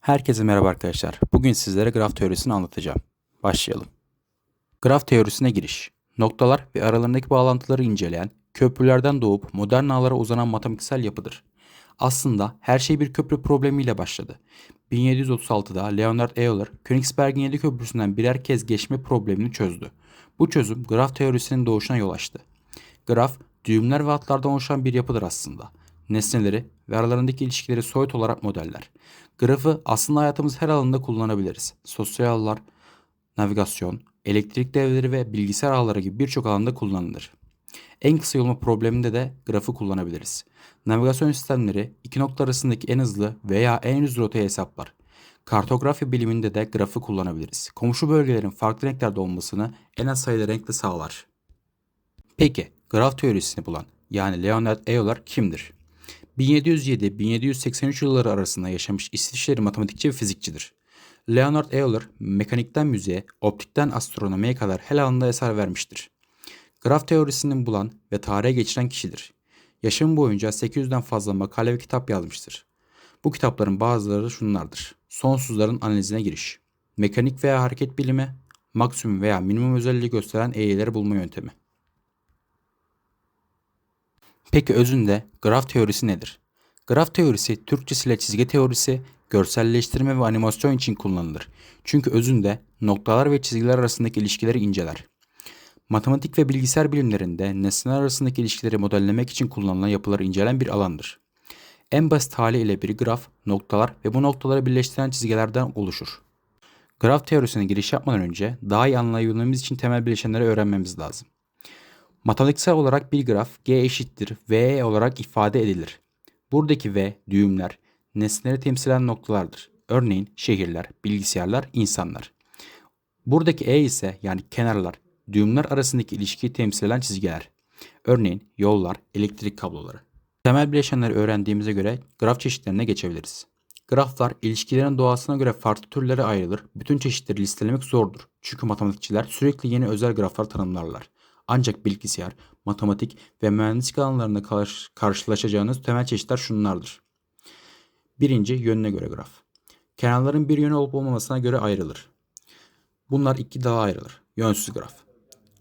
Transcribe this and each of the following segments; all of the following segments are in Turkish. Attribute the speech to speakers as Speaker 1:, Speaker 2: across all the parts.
Speaker 1: Herkese merhaba arkadaşlar. Bugün sizlere graf teorisini anlatacağım. Başlayalım. Graf teorisine giriş. Noktalar ve aralarındaki bağlantıları inceleyen, köprülerden doğup modern ağlara uzanan matematiksel yapıdır. Aslında her şey bir köprü problemiyle başladı. 1736'da Leonard Euler, Königsberg'in 7 köprüsünden birer kez geçme problemini çözdü. Bu çözüm graf teorisinin doğuşuna yol açtı. Graf, düğümler ve hatlardan oluşan bir yapıdır aslında. Nesneleri ve aralarındaki ilişkileri soyut olarak modeller. Grafı aslında hayatımız her alanında kullanabiliriz. Sosyal ağlar, navigasyon, elektrik devreleri ve bilgisayar ağları gibi birçok alanda kullanılır. En kısa yolma probleminde de grafı kullanabiliriz. Navigasyon sistemleri iki nokta arasındaki en hızlı veya en düz rotayı hesaplar. Kartografi biliminde de grafı kullanabiliriz. Komşu bölgelerin farklı renklerde olmasını en az sayıda renkle sağlar. Peki, graf teorisini bulan yani Leonard Euler kimdir? 1707-1783 yılları arasında yaşamış İsviçreli matematikçi ve fizikçidir. Leonard Euler mekanikten müziğe, optikten astronomiye kadar her alanda eser vermiştir. Graf teorisini bulan ve tarihe geçiren kişidir. Yaşam boyunca 800'den fazla makale ve kitap yazmıştır. Bu kitapların bazıları şunlardır. Sonsuzların analizine giriş. Mekanik veya hareket bilimi, maksimum veya minimum özelliği gösteren eğrileri bulma yöntemi. Peki özünde graf teorisi nedir? Graf teorisi Türkçesiyle çizgi teorisi, görselleştirme ve animasyon için kullanılır. Çünkü özünde noktalar ve çizgiler arasındaki ilişkileri inceler. Matematik ve bilgisayar bilimlerinde nesneler arasındaki ilişkileri modellemek için kullanılan yapıları incelen bir alandır. En basit haliyle bir graf, noktalar ve bu noktaları birleştiren çizgilerden oluşur. Graf teorisine giriş yapmadan önce daha iyi anlayabilmemiz için temel bileşenleri öğrenmemiz lazım. Matematiksel olarak bir graf g eşittir v olarak ifade edilir. Buradaki v düğümler nesneleri temsil eden noktalardır. Örneğin şehirler, bilgisayarlar, insanlar. Buradaki e ise yani kenarlar, düğümler arasındaki ilişkiyi temsil eden çizgiler. Örneğin yollar, elektrik kabloları. Temel bileşenleri öğrendiğimize göre graf çeşitlerine geçebiliriz. Graflar ilişkilerin doğasına göre farklı türlere ayrılır. Bütün çeşitleri listelemek zordur. Çünkü matematikçiler sürekli yeni özel graflar tanımlarlar. Ancak bilgisayar, matematik ve mühendislik alanlarında karş- karşılaşacağınız temel çeşitler şunlardır. Birinci yönüne göre graf. Kenarların bir yönü olup olmamasına göre ayrılır. Bunlar iki dala ayrılır. Yönsüz graf.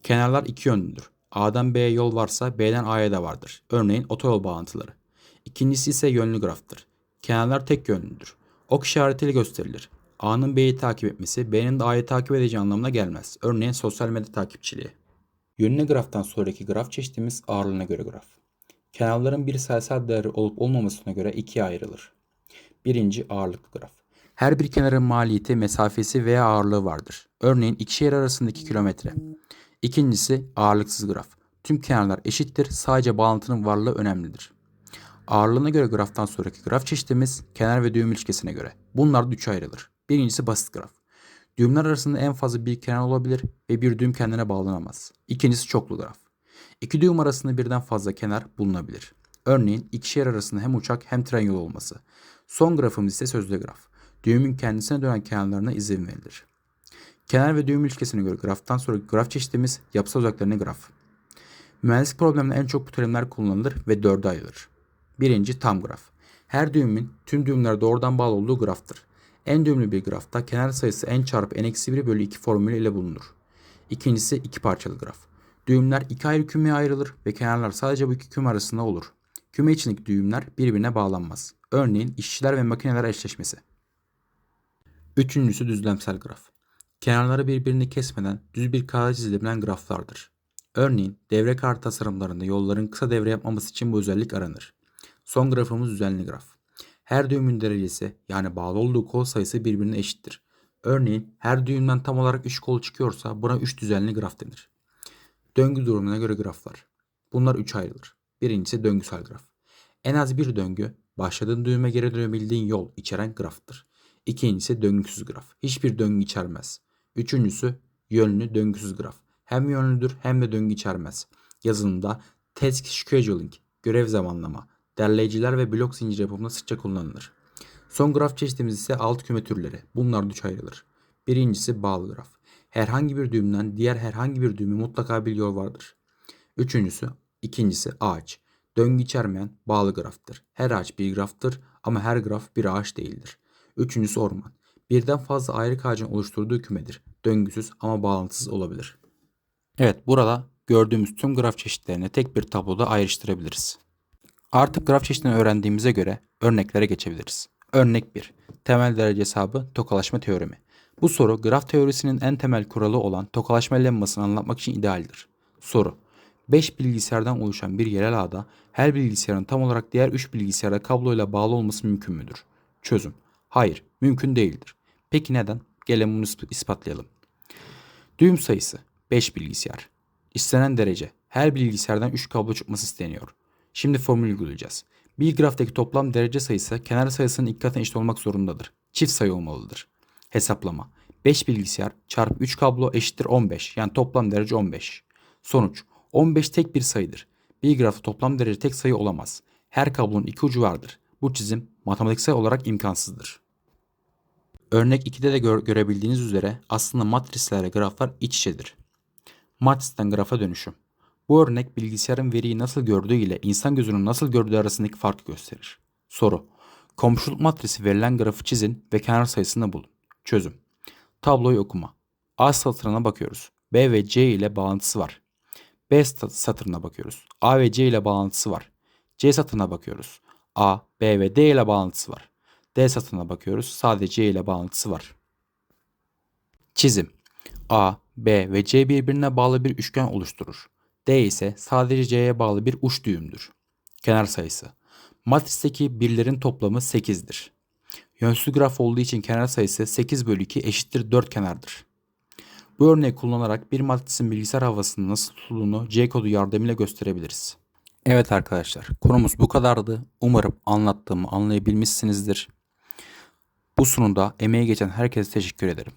Speaker 1: Kenarlar iki yönlüdür. A'dan B'ye yol varsa B'den A'ya da vardır. Örneğin otoyol bağlantıları. İkincisi ise yönlü graftır. Kenarlar tek yönlüdür. Ok işaretiyle gösterilir. A'nın B'yi takip etmesi B'nin de A'yı takip edeceği anlamına gelmez. Örneğin sosyal medya takipçiliği. Yönüne graftan sonraki graf çeşitimiz ağırlığına göre graf. Kenarların bir sayısal değeri olup olmamasına göre ikiye ayrılır. Birinci ağırlıklı graf. Her bir kenarın maliyeti, mesafesi veya ağırlığı vardır. Örneğin iki şehir arasındaki kilometre. İkincisi ağırlıksız graf. Tüm kenarlar eşittir, sadece bağlantının varlığı önemlidir. Ağırlığına göre graftan sonraki graf çeşitimiz kenar ve düğüm ilişkisine göre. Bunlar da üçe ayrılır. Birincisi basit graf. Düğümler arasında en fazla bir kenar olabilir ve bir düğüm kendine bağlanamaz. İkincisi çoklu graf. İki düğüm arasında birden fazla kenar bulunabilir. Örneğin iki şehir arasında hem uçak hem tren yolu olması. Son grafımız ise sözlü graf. Düğümün kendisine dönen kenarlarına izin verilir. Kenar ve düğüm ilişkisine göre graftan sonraki graf çeşitimiz yapısal uzaklarına graf. Mühendislik probleminde en çok bu terimler kullanılır ve dörde ayrılır. Birinci tam graf. Her düğümün tüm düğümlere doğrudan bağlı olduğu graftır. En düğümlü bir grafta kenar sayısı n çarpı n eksi 1 bölü 2 formülü ile bulunur. İkincisi iki parçalı graf. Düğümler iki ayrı kümeye ayrılır ve kenarlar sadece bu iki küme arasında olur. Küme içindeki düğümler birbirine bağlanmaz. Örneğin işçiler ve makineler eşleşmesi. Üçüncüsü düzlemsel graf. Kenarları birbirini kesmeden düz bir kağıda çizilebilen graflardır. Örneğin devre kart tasarımlarında yolların kısa devre yapmaması için bu özellik aranır. Son grafımız düzenli graf. Her düğümün derecesi yani bağlı olduğu kol sayısı birbirine eşittir. Örneğin her düğümden tam olarak 3 kol çıkıyorsa buna 3 düzenli graf denir. Döngü durumuna göre graflar. Bunlar 3 ayrılır. Birincisi döngüsel graf. En az bir döngü başladığın düğüme geri dönebildiğin yol içeren graftır. İkincisi döngüsüz graf. Hiçbir döngü içermez. Üçüncüsü yönlü döngüsüz graf. Hem yönlüdür hem de döngü içermez. Yazılımda task scheduling, görev zamanlama, derleyiciler ve blok zincir yapımında sıkça kullanılır. Son graf çeşitimiz ise alt küme türleri. Bunlar üç ayrılır. Birincisi bağlı graf. Herhangi bir düğümden diğer herhangi bir düğümü mutlaka bir yol vardır. Üçüncüsü, ikincisi ağaç. Döngü içermeyen bağlı graftır. Her ağaç bir graftır ama her graf bir ağaç değildir. Üçüncüsü orman. Birden fazla ayrık ağacın oluşturduğu kümedir. Döngüsüz ama bağlantısız olabilir. Evet burada gördüğümüz tüm graf çeşitlerini tek bir tabloda ayrıştırabiliriz. Artık graf çeşitlerini öğrendiğimize göre örneklere geçebiliriz. Örnek 1. Temel derece hesabı tokalaşma teoremi. Bu soru graf teorisinin en temel kuralı olan tokalaşma lemmasını anlatmak için idealdir. Soru. 5 bilgisayardan oluşan bir yerel ağda her bilgisayarın tam olarak diğer 3 bilgisayara kabloyla bağlı olması mümkün müdür? Çözüm. Hayır, mümkün değildir. Peki neden? Gelin bunu isp- ispatlayalım. Düğüm sayısı 5 bilgisayar. İstenen derece her bilgisayardan 3 kablo çıkması isteniyor. Şimdi formül uygulayacağız. Bir graftaki toplam derece sayısı kenar sayısının iki katına eşit olmak zorundadır. Çift sayı olmalıdır. Hesaplama. 5 bilgisayar çarpı 3 kablo eşittir 15. Yani toplam derece 15. Sonuç. 15 tek bir sayıdır. Bir grafta toplam derece tek sayı olamaz. Her kablonun iki ucu vardır. Bu çizim matematiksel olarak imkansızdır. Örnek 2'de de gör- görebildiğiniz üzere aslında matrislerle graflar iç içedir. Matristen grafa dönüşüm. Bu örnek bilgisayarın veriyi nasıl gördüğü ile insan gözünün nasıl gördüğü arasındaki farkı gösterir. Soru. Komşuluk matrisi verilen grafı çizin ve kenar sayısını bulun. Çözüm. Tabloyu okuma. A satırına bakıyoruz. B ve C ile bağlantısı var. B sat- satırına bakıyoruz. A ve C ile bağlantısı var. C satırına bakıyoruz. A, B ve D ile bağlantısı var. D satırına bakıyoruz. Sadece C ile bağlantısı var. Çizim. A, B ve C birbirine bağlı bir üçgen oluşturur. D ise sadece C'ye bağlı bir uç düğümdür. Kenar sayısı. Matristeki birlerin toplamı 8'dir. Yönsüz graf olduğu için kenar sayısı 8 bölü 2 eşittir 4 kenardır. Bu örneği kullanarak bir matrisin bilgisayar havasının nasıl tutulduğunu C kodu yardımıyla gösterebiliriz. Evet arkadaşlar konumuz bu kadardı. Umarım anlattığımı anlayabilmişsinizdir. Bu sunumda emeği geçen herkese teşekkür ederim.